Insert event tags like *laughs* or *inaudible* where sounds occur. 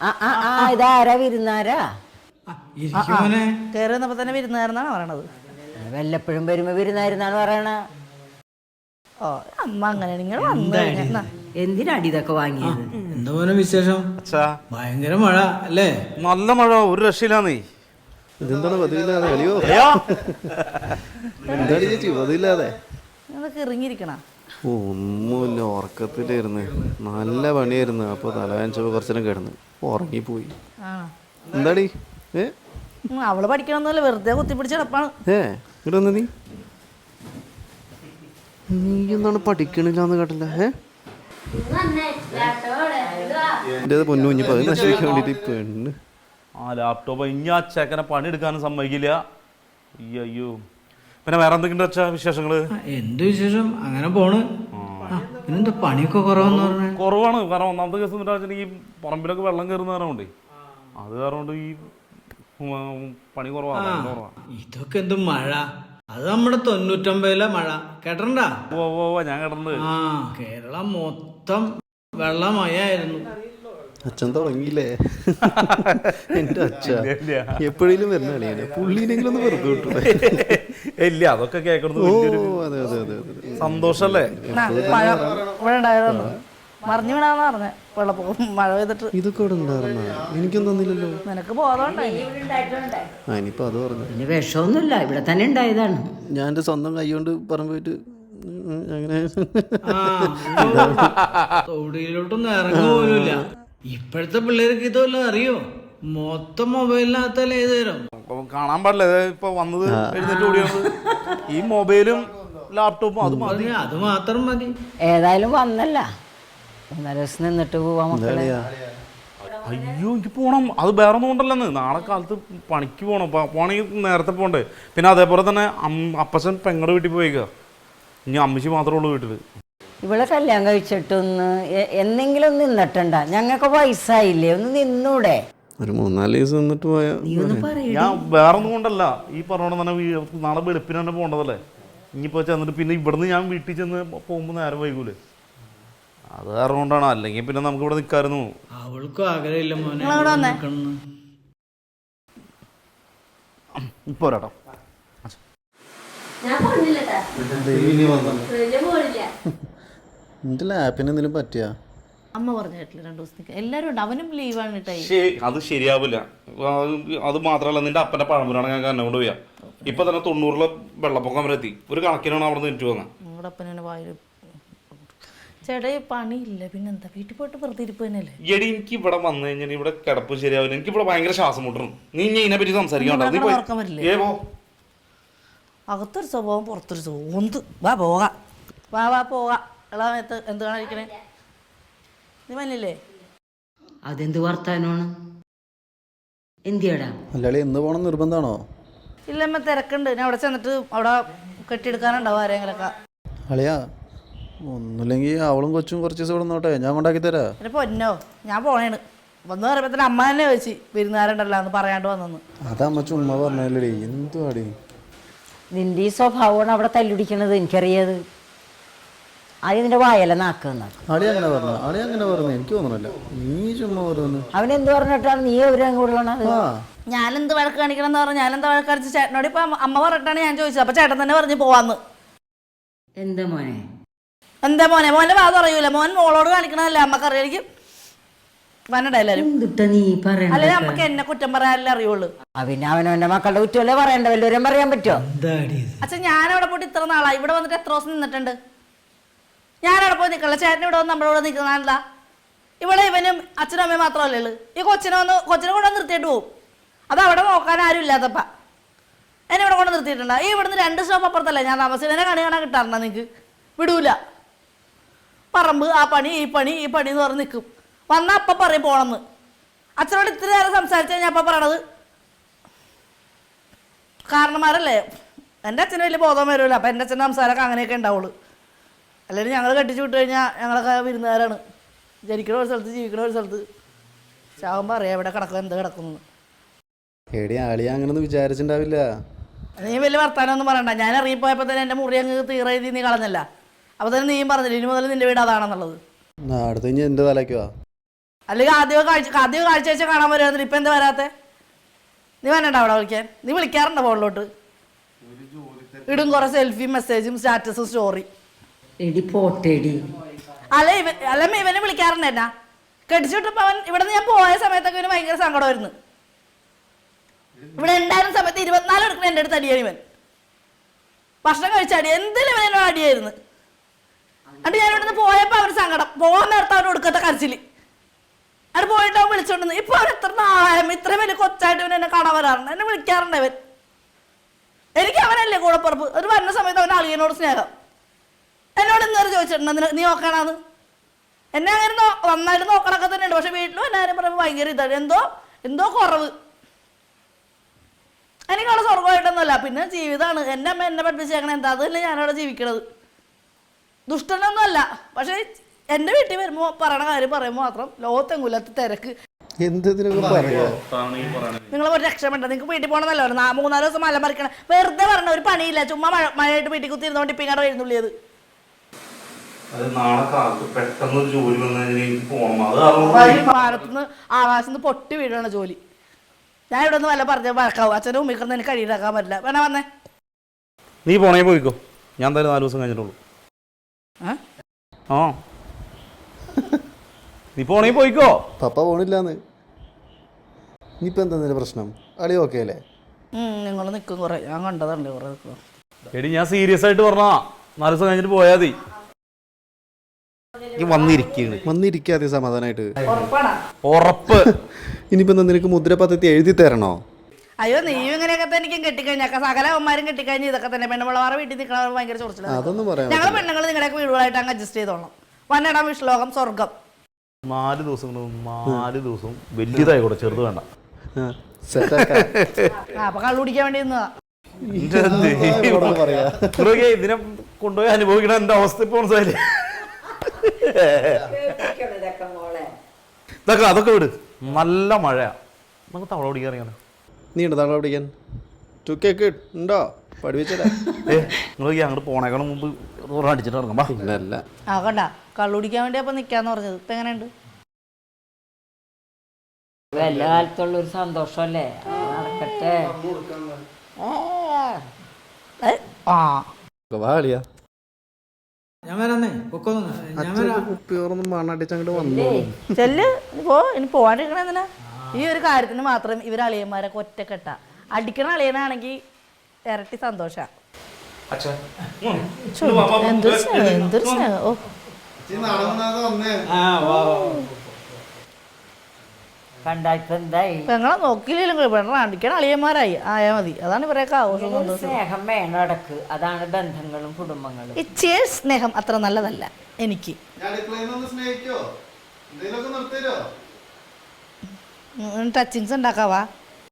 ആ ആ ആ ഇതാരാ വിരുന്നാരാ? ഇരിക്കുമോനെ കയറി വന്നപ്പോ തന്നെ വിരുന്നുകാരെന്നാണ് പറയണത്? വല്ലപ്പോഴും വരുമ്പോ വിരുന്നായിരുന്നാണ് പറയണ? ഓ അമ്മ അങ്ങനെ നിങ്ങൾ വന്നു കഴിഞ്ഞാ. എന്തിനാടി ഇതൊക്കെ വാങ്ങിയത്? വിശേഷം? ഭയങ്കര മഴ അല്ലേ? നല്ല മഴ ഒരു രക്ഷയില്ലാന്നേ ഇതെന്താണ് പതിവില്ലാതെ? അലിയോ എന്താണ് ചേച്ചി പതിവില്ലാതെ? നിങ്ങളൊക്കെ ഇറങ്ങിയിരിക്കണ. ഒന്നുമില്ല ഉറക്കത്തിലായിരുന്നു. നല്ല പണിയായിരുന്നു. അപ്പോൾ തലവേഞ്ചപ്പോൾ കുറച്ചു നേരം കിടന്ന്. ഉറങ്ങിപ്പോയി. ആ. എന്താടി? ഏ? അവൾ പഠിക്കണമെന്നല്ല വെറുതെ കുത്തിപ്പിടിച്ച് കിടപ്പാണ്. ഏ ഇവിടെ വന്ന നീ നീ എന്താണ് പഠിക്കണില്ലാന്ന് കേട്ടില്ല ഏ? എന്റെ പൊന്നു കുഞ്ഞിപ്പോ അത് നശിപ്പിക്കാൻ വേണ്ടിട്ട് പെണ്ണ്. ആ ലാപ്ടോപ്പ് ഇനി ആ ചെക്കനെ പണിയെടുക്കാനും സമ്മതിക്കില്ല. അയ്യോ പിന്നെ വേറെ എന്തൊക്കെയുണ്ട് അച്ഛാ വിശേഷങ്ങൾ? എന്ത് വിശേഷം? അങ്ങനെ പോണ്. പിന്നെന്താ പണിയൊക്കെ കുറവെന്ന് പറഞ്ഞ. കുറവാണ്. കാരണം ഒന്നാമത്തെ കേസ് എന്താ ഈ പറമ്പിലൊക്കെ വെള്ളം കയറുന്ന കാരണമുണ്ട് അത് കാരണം ഈ പണി കുറവാണ് കുറവാ. ഇതൊക്കെ എന്ത് മഴ? അത് നമ്മുടെ തൊണ്ണൂറ്റൊമ്പതിലെ മഴ. കേട്ടണ്ട ഓ ഓ ഞാൻ കിടന്നത് ആ കേരളം മൊത്തം വെള്ളമയായിരുന്നു. അച്ഛൻ തുടങ്ങിയില്ലേ? *laughs* എന്റെ അച്ഛ. ഇല്ല. എപ്പോഴേലും വരുന്ന കളിയാണ്. പുള്ളീനെങ്കിലും ഒന്ന് വെറുതെ വിട്ടു. *laughs* ഇല്ല അതൊക്കെ കേൾക്കണത് ഓ അതെ അതെ അതെ അതെ. സന്തോഷല്ലേ? ആ, മഴ ഇവിടെ ഉണ്ടായതാണ് മറിഞ്ഞു വിടാന്ന് പറഞ്ഞ. വെള്ളപ്പൊക്കം മഴ പെയ്തിട്ട്. ഇതൊക്കെ ഇവിടെ ഉണ്ടായിരുന്ന? എനിക്കൊന്നും തന്നില്ലല്ലോ. നിനക്ക് ബോധമുണ്ടായി ആ ഇനിയിപ്പോൾ അത് പറഞ്ഞു. പിന്നെ വിഷമൊന്നുമില്ല. ഇവിടെ തന്നെ ഉണ്ടായതാണ്. ഞാൻ എന്റെ സ്വന്തം കൈ കൊണ്ട് പറമ്പ് പോയിട്ട് ഉം, അങ്ങനെ ആ. *laughs* തൊടിയിലോട്ടൊന്നും ഇപ്പോഴത്തെ പിള്ളേർക്ക് ഇതല്ലോ അറിയോ? മൊത്തം മൊബൈലിനകത്തല്ലേ ഏത് തരം കാണാൻ പാടില്ല. ഇപ്പൊ വന്നത് എഴുന്നേറ്റ് ഓടിയത് ഈ മൊബൈലും ലാപ്ടോപ്പും അത് മതി. അത് മാത്രം മതി. ഏതായാലും വന്നല്ല. ദിവസം നിന്നിട്ട് പോവാൻ മക്കളെ. അയ്യോ എനിക്ക് പോണം. അത് വേറെ ഒന്നും കൊണ്ടല്ലെന്ന്. നാളെ കാലത്ത് പണിക്ക് പോകണം പോണെങ്കിൽ നേരത്തെ പോകണ്ടേ പിന്നെ അതേപോലെ തന്നെ അപ്പച്ചൻ പെങ്ങടെ വീട്ടിൽ പോയിക്ക. ഇനി അമ്മച്ചി മാത്രമേ ഉള്ളൂ വീട്ടിൽ. ഇവിടെ കല്യാണം കഴിച്ചിട്ടൊന്ന് എ- എന്നെങ്കിലും ഒന്ന് നിന്നിട്ടുണ്ട. ഞങ്ങൾക്ക് വയസ്സായില്ലേ? ഒന്ന് നിന്നൂടെ. ഒരു മൂന്നാൽ ദിവസം നിന്നിട്ട് പോയാ ഞാൻ വേറെ ഒന്നും കൊണ്ടല്ല. ഈ പറഞ്ഞോണ്ട് തന്നെ വീ- നാളെ വെളുപ്പിന് തന്നെ പോകേണ്ടതല്ലേ ഇനിയിപ്പോ ചെന്നിട്ട് പിന്നെ ഇവിടുന്ന് ഞാൻ വീട്ടിൽ ചെന്ന് പോകുമ്പോൾ നേരം വൈകൂലേ? അത് കാരണം കൊണ്ടാണ്. അല്ലെങ്കിൽ പിന്നെ നമുക്ക് ഇവിടെ നിൽക്കായിരുന്നു അവൾക്കും ആഗ്രഹമില്ല മോനെ. നിങ്ങളവിടെ വന്നേ. നിൽക്കണമെന്ന്. ഇപ്പൊ വരാട്ടോ. ഞാൻ പോണില്ലട്ടാ ഞാൻ പോണില്ല. എന്റെ ലാപ്പിന് എന്തെങ്കിലും പറ്റിയാ? അമ്മ പറഞ്ഞു കേട്ടില്ല രണ്ടു ദിവസത്തേക്ക്. എല്ലാരും ഉണ്ട്. അവനും ലീവാണ് കേട്ടായി ശരി അത് ശരിയാവില്ല. അത് അത് മാത്രമല്ല നിന്റെ അപ്പന്റെ പഴമ്പുരാണ് ഞാൻ എന്നെ കൊണ്ട് പോയാ. ഇപ്പൊ തന്നെ തൊണ്ണൂറിലെ വെള്ളപ്പൊക്കം വരെ എത്തി. ഒരു കണക്കിനാണ് അവിടെ നിന്ന് എനിക്ക് വന്നത് നിങ്ങളുടെ അപ്പനെ വായിൽ ചേട്ടാ ഈ പണിയില്ല. പിന്നെന്താ വീട്ടിൽ പോയിട്ട് വെറുതെ ഇരിപ്പ് തന്നെയല്ലേ? എടി എനിക്ക് ഇവിടെ വന്നു കഴിഞ്ഞാൽ ഇവിടെ കിടപ്പ് ശരിയാവില്ല. എനിക്ക് ഇവിടെ ഭയങ്കര ശ്വാസം മുട്ടണം. നീ ഇനി ഇതിനെ പറ്റി സംസാരിക്കണ്ട നീ പോയി- ഉറക്കം വരില്ലേ? ഏ പോ. അകത്തൊരു സ്വഭാവം പുറത്തൊരു സ്വഭാവം. ഒന്ന് വാ പോകാം. വാ വാ പോകാം. ഇളാമത്ത് എന്ത് കാണാതിരിക്കണേ നീ മഞ്ഞില്ലേ? അതെന്ത് വർത്താനമാണ് എന്തിയടാ? മലയാളി എന്ന് പോകണം നിർബന്ധമാണോ? ഇല്ലമ്മ തിരക്കുണ്ട്. ഞാൻ അവിടെ ചെന്നിട്ട് അവിടെ കെട്ടിയെടുക്കാനുണ്ടാവും ആരെങ്കിലൊക്കെ. അളിയാ ഒന്നുമില്ലെങ്കിൽ അവളും കൊച്ചും കുറച്ച് ദിവസം ഇവിടെ നോട്ടെ ഞാൻ കൊണ്ടാക്കി തരാ. പിന്നെ പൊന്നോ ഞാൻ പോണേണ്. വന്ന് പറയുമ്പോൾ തന്നെ അമ്മ തന്നെ ചോദിച്ചു വിരുന്നുകാരുണ്ടല്ലോ എന്ന് പറയാണ്ട് വന്നെന്ന് അതമ്മ ചുമ്മാ പറഞ്ഞല്ലേ എന്തുവാടി? നിന്റെ ഈ സ്വഭാവമാണ് അവിടെ തല്ലുടിക്കണത്. എനിക്കറിയാത്. നിന്റെ വായല നാക്കുന്ന അളി അങ്ങനെ പറഞ്ഞ. അളി അങ്ങനെ പറഞ്ഞു. എനിക്ക് തോന്നണില്ല നീ ചുമ്മാ പറഞ്ഞു അവൻ എന്ത് പറഞ്ഞിട്ടാണ് നീ എവരും കൂടുതലാണ് ആ. ഞാനെന്ത് വഴക്ക് കാണിക്കണം എന്ന് പറഞ്ഞാൽ ഞാനെന്താ വഴക്ക് കാണിച്ച് ചേട്ടനോട് ഇപ്പൊ അമ്മ- പറഞ്ഞിട്ടാണ് ഞാൻ ചോദിച്ചത്. അപ്പൊ ചേട്ടൻ തന്നെ പറഞ്ഞു പോവാന്ന്. എന്താ മോനെ? എന്താ മോനെ? മോനെ വാ പറയൂല മോൻ മോളോട് കാണിക്കണല്ലേ അമ്മക്കറിയാം. എനിക്ക് വന്നണ്ട എല്ലാവരും എന്തിട്ടാ നീ പറയണ അല്ലെങ്കിൽ നമുക്ക് എന്നെ കുറ്റം പറയാനല്ലേ അറിയുള്ളൂ. പിന്നെ അവനവന്റെ മക്കളുടെ കുറ്റമല്ലേ പറയണ്ട? വല്ലവരും പറയാൻ പറ്റുമോ അച്ഛൻ ഞാൻ അവിടെ പോയിട്ട് ഇത്ര നാളായി. ഇവിടെ വന്നിട്ട് എത്ര ദിവസം നിന്നിട്ടുണ്ട്? ഞാൻ അവിടെ പോയി നിൽക്കണല്ലോ ചേട്ടൻ ഇവിടെ വന്ന് നമ്മളിവിടെ കൂടെ നിൽക്കുന്നതല്ല ഇവിടെ ഇവനും അച്ഛനും അമ്മയും മാത്രമല്ലേ ഉള്ളൂ. ഈ കൊച്ചിനെ വന്ന് കൊച്ചിനെ കൊണ്ട് നിർത്തിയിട്ട് പോകും അത് അവിടെ നോക്കാൻ ആരും ഇല്ലാത്തപ്പ. എന്നെ ഇവിടെ കൊണ്ട് നിർത്തിയിട്ടുണ്ട്? ഈ ഇവിടുന്ന് രണ്ട് സ്റ്റോപ്പ് അപ്പുറത്തല്ലേ ഞാൻ താമസിച്ചു എന്നെ കണി കാണാൻ കിട്ടാറുണ്ട് നിങ്ങൾക്ക് വിടൂല. പറമ്പ് ആ പണി ഈ പണി ഈ പണി എന്ന് പറഞ്ഞ് നിൽക്കും വന്നാൽ അപ്പം പറയും പോകണമെന്ന് അച്ഛനോട് ഇത്ര നേരം സംസാരിച്ചാൽ ഞാൻ അപ്പം പറയണത്. കാരണന്മാരല്ലേ? എന്റെ അച്ഛന് വലിയ ബോധം വരുമല്ലോ. അപ്പം എന്റെ അച്ഛന്റെ സംസാരമൊക്കെ അങ്ങനെയൊക്കെ ഉണ്ടാവുള്ളൂ. അല്ലെങ്കിൽ ഞങ്ങൾ കെട്ടിച്ചു വിട്ട് കഴിഞ്ഞാൽ ഞങ്ങളൊക്കെ വിരുന്നുകാരാണ്. ജനിക്കണ ഒരു സ്ഥലത്ത് ജീവിക്കണ ഒരു സ്ഥലത്ത്. ചാവുമ്പോൾ അറിയാം എവിടെ കിടക്കും എന്ത് കിടക്കുന്നു എടി അളി അങ്ങനൊന്നും വിചാരിച്ചിട്ടുണ്ടാവില്ല നീ വലിയ വർത്താനമൊന്നും പറയണ്ട. ഞാൻ ഇറങ്ങിപ്പോയപ്പോൾ തന്നെ എന്റെ മുറി അങ്ങ് തീറ എഴുതി നീ കളഞ്ഞല്ല. അപ്പോൾ തന്നെ നീയും പറഞ്ഞില്ല ഇനി മുതൽ നിന്റെ വീട് അതാണെന്നുള്ളത്. അടുത്ത് എന്റെ തലയ്ക്കുവാ അല്ലെങ്കിൽ ആദ്യം കാഴ്ച ആദ്യം കാഴ്ച വെച്ചാൽ കാണാൻ വരുമായിരുന്നു ഇപ്പം എന്താ വരാത്തെ? നീ വരണ്ട അവിടെ വിളിക്കാൻ. നീ വിളിക്കാറുണ്ടോ ഫോണിലോട്ട് ഇടും കുറെ സെൽഫി മെസ്സേജും സ്റ്റാറ്റസും സ്റ്റോറി എടി പോട്ടേടി. അല്ല ഇവ അല്ല ഇവനെ വിളിക്കാറുണ്ട് എന്നാ. കെട്ടിച്ചിട്ടപ്പോ അവൻ ഇവിടെ ഞാൻ പോയ സമയത്തൊക്കെ ഇവന് ഭയങ്കര സങ്കടമായിരുന്നു. ഇവിടെ ഉണ്ടായിരുന്ന സമയത്ത് ഇരുപത്തിനാല് എടുക്കുന്ന എന്റെ അടുത്ത് അടിയാണ് ഇവൻ. ഭക്ഷണം കഴിച്ചടി എന്തിനും ഇവൻ എന്നോട് അടിയായിരുന്നു. എന്നിട്ട് ഞാൻ ഇവിടുന്ന് പോയപ്പോ അവന് സങ്കടം. പോകാൻ നേരത്തെ അവന് കൊടുക്കത്തെ കരച്ചിൽ അവിടെ പോയിട്ട് അവൻ വിളിച്ചോണ്ടിരുന്നു ഇപ്പൊ അവൻ എത്ര നായം ഇത്രയും വലിയ കൊച്ചായിട്ട് ഇവൻ എന്നെ കാണാൻ വരാറുണ്ട്. എന്നെ വിളിക്കാറുണ്ട് അവൻ. എനിക്ക് അവനല്ലേ കൂടെ പുറപ്പ്. ഒരു വരുന്ന സമയത്ത് അവൻ അളിയനോട് സ്നേഹം. എന്നോട് ഇന്നേരം ചോദിച്ചിട്ടുണ്ട് "നിന- നീ നോക്കണത് എന്നെ അങ്ങനെ നന്നായിട്ട് നോക്കണൊക്കെ തന്നെയുണ്ട്. പക്ഷെ വീട്ടിലും എല്ലാവരും പറയുമ്പോൾ ഭയങ്കര ഇതാണ് എന്തോ എന്തോ കുറവ്. എനിക്കവിടെ സ്വർഗമായിട്ടൊന്നുമല്ല പിന്നെ ജീവിതമാണ് എന്റെ അമ്മ എന്നെ പഠിപ്പിച്ചേക്കണ എന്താ? അതല്ലേ ഞാനവിടെ ജീവിക്കണത്. ദുഷ്ടനൊന്നുമല്ല. പക്ഷേ എന്റെ വീട്ടിൽ വരുമ്പോൾ പറയണ കാര്യം പറയുമ്പോൾ മാത്രം ലോകത്തെങ്കുലത്ത് തിരക്ക്. നിങ്ങൾ ഒരു രക്ഷപ്പെട്ട നിങ്ങൾക്ക് വീട്ടിൽ പോകണമെന്നല്ലോ മൂന്നാൽ ദിവസം മല മറിക്കണം വെറുതെ പറഞ്ഞ ഒരു പണിയില്ല. ചുമ്മാ മഴ മഴയായിട്ട് വീട്ടിൽ കുത്തിയിരുന്നോണ്ട് ഇപ്പം ഇങ്ങോട്ട് എഴുന്നള്ളിയത് അത് നാളെ കാലത്ത് പെട്ടെന്ന് ഒരു ജോലി വന്നു കഴിഞ്ഞാൽ എനിക്ക് പോകണം അത് കാരണം ഭാരത്തുനിന്ന് ആകാശത്ത് പൊട്ടി വീഴാണ് ജോലി. ഞാൻ ഇവിടെ നിന്ന് വല്ല പറഞ്ഞ വഴക്കാവും? അച്ഛനും ഉമ്മിക്കുന്ന എനിക്ക് കഴിയിലാക്കാൻ പറ്റില്ല. വേണ വന്നേ. നീ പോണേ പോയിക്കോ. ഞാൻ എന്തായാലും നാല് ദിവസം കഴിഞ്ഞിട്ടുള്ളൂ? ആ? നീ പോണേ പോയിക്കോ. പപ്പ പോണില്ലാന്ന്. ഇനിയിപ്പോ എന്താ നിന്റെ പ്രശ്നം? അളി ഓക്കെ അല്ലേ? നിങ്ങൾ നിൽക്കും കുറേ. ഞാൻ കണ്ടതുണ്ട് കുറേ നിൽക്കും എടി ഞാൻ സീരിയസ് ആയിട്ട് പറഞ്ഞാ നാല് ദിവസം കഴിഞ്ഞിട്ട് പോയാ മതി. ഈ വന്നിരിക്കുന്നു വന്നിരിക്കാതെ സമാധാനമായിട്ട് ഉറപ്പ്. *laughs* ഇനിയിപ്പോ നിനക്ക് മുദ്ര പദ്ധതി എഴുതി തരണോ? അയ്യോ നീയും ഇങ്ങനെയൊക്കെ തന്നെ എനിക്കും കെട്ടിക്കഴിഞ്ഞാൽ സകല അവന്മാരും കെട്ടിക്കഴിഞ്ഞ്. ഇതൊക്കെ തന്നെ. പെണ്ണുമ്പിള്ളമാരെ വീട്ടിൽ നിൽക്കണവർ ഭയങ്കര ചൊറിച്ചിലാണ് അതൊന്നും പറയാം ഞങ്ങൾ പെണ്ണുങ്ങൾ നിങ്ങളുടെയൊക്കെ വീടുകളായിട്ട് അങ്ങ് അഡ്ജസ്റ്റ് ചെയ്തോളാം. വന്നിടാം വിഷ്ലോകം സ്വർഗം നാല് ദിവസം നാല് ദിവസം വലിയതായി കൂടെ ചെറുത് വേണ്ട. അപ്പൊ കള്ളു കുടിക്കാൻ വേണ്ടി നിന്നതാ. ഇതിനെ കൊണ്ടുപോയി അനുഭവിക്കണ എന്റെ അവസ്ഥ ഇപ്പൊ മനസ്സിലായില്ലേ? ഇതൊക്കെ അതൊക്കെ വിട്. നല്ല മഴയാ. നമുക്ക് തവള ഓടിക്കാൻ അറിയാലോ നീ ഉണ്ട് തവള പിടിക്കാൻ? ടു കേക്ക് ഉണ്ടോ? പഠിപ്പിച്ചതാ. ഏ നിങ്ങൾ അങ്ങോട്ട് പോണേക്കാളും മുമ്പ് അടിച്ചിട്ട് ഇറങ്ങാം വാ. പിന്നല്ല ആ കണ്ട കള്ളു കുടിക്കാൻ വേണ്ടി അപ്പൊ നിക്കാന്ന് പറഞ്ഞത്. ഇപ്പൊ എങ്ങനെയുണ്ട്? വല്ല കാലത്തുള്ള ഒരു സന്തോഷമല്ലേ നടക്കട്ടെ? ആ. ഞാൻ വരാന്നേ പൊക്കോന്ന് ഞാൻ വരാം കുപ്പിയോറൊന്നും മണ്ണടിച്ചങ്ങോട്ട് വന്നു. ചെല്ല് ഇനി പോ ഇനി പോവാണ്ടിരിക്കണ എന്തിനാ? ഈ ഒരു കാര്യത്തിന് മാത്രം ഇവർ അളിയന്മാരൊക്കെ ഒറ്റക്കെട്ട. അടിക്കണ അളിയനാണെങ്കിൽ ഇരട്ടി സന്തോഷ. എന്തൊരു സ്നേഹം എന്തൊരു സ്നേഹം. ഓ. ആ വാ വാ. പെങ്ങളെ നോക്കിയില്ലെങ്കിൽ പെണ്ണ അടിക്കണ അളിയന്മാരായി. ആയാ മതി. അതാണ് ഇവരെയൊക്കെ ആഘോഷം സന്തോഷം സ്നേഹം വേണം ഇടയ്ക്ക്. അതാണ് ബന്ധങ്ങളും കുടുംബങ്ങളും. ഇച്ചിരി സ്നേഹം അത്ര നല്ലതല്ല എനിക്ക്. ടച്ചിങ്സ് ഉണ്ടാക്കാവാ